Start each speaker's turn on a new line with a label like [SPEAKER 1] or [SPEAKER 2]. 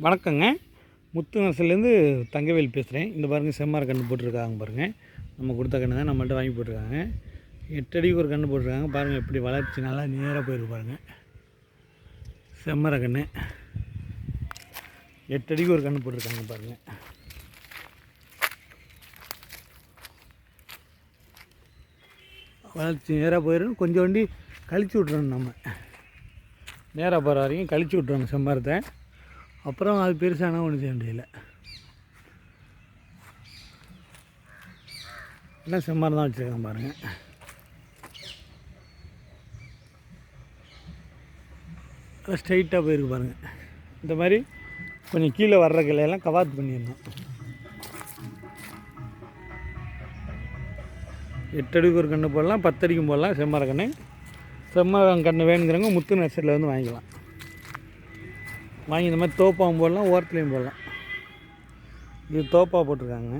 [SPEAKER 1] வணக்கங்க. முத்துநரசிலேருந்து தங்கவேல் பேசுகிறேன் இந்த பாருங்கள் செம்மர கன்று போட்டிருக்காங்க பாருங்கள் நம்ம கொடுத்த கன்று தான் நம்மள்ட்ட வாங்கி போட்டிருக்காங்க. எட்டு அடிக்கு ஒரு கன்று போட்டிருக்காங்க. பாருங்கள் எப்படி வளர்ச்சி நல்லா நேராக போயிருக்கு பாருங்கள் செம்மர கன்று. எட்டு அடிக்கு ஒரு கன்று போட்டிருக்காங்க பாருங்கள் வளர்ச்சி நேராக போயிடும் கொஞ்சம் வண்டி கழிச்சு விட்றணும் நம்ம. நேராக போகிற வரைக்கும் கழிச்சு விட்றணும் செம்மரத்தை அப்புறம் அது பெருசானா ஒன்றும் செய்ய முடியல. எல்லாம் செம்மரம் தான் வச்சுருக்கேன் பாருங்கள் ஸ்ட்ரைட்டாக போயிருக்கு பாருங்கள் இந்த மாதிரி கொஞ்சம் கீழே வர்ற கிளையெல்லாம் கவாத்து பண்ணியிருந்தோம் எட்டு அடிக்கு ஒரு கன்று போடலாம் பத்தடிக்கும் போடலாம் செம்மர கன்று செம்மரம் கன்று வேணுங்கிறவங்க முத்து நர்சரியில் வந்து வாங்கிக்கலாம். வாங்கி இந்த மாதிரி தோப்பாவும் போடலாம் ஓரத்துலேயும் போடலாம். இது தோப்பா போட்டிருக்காங்க.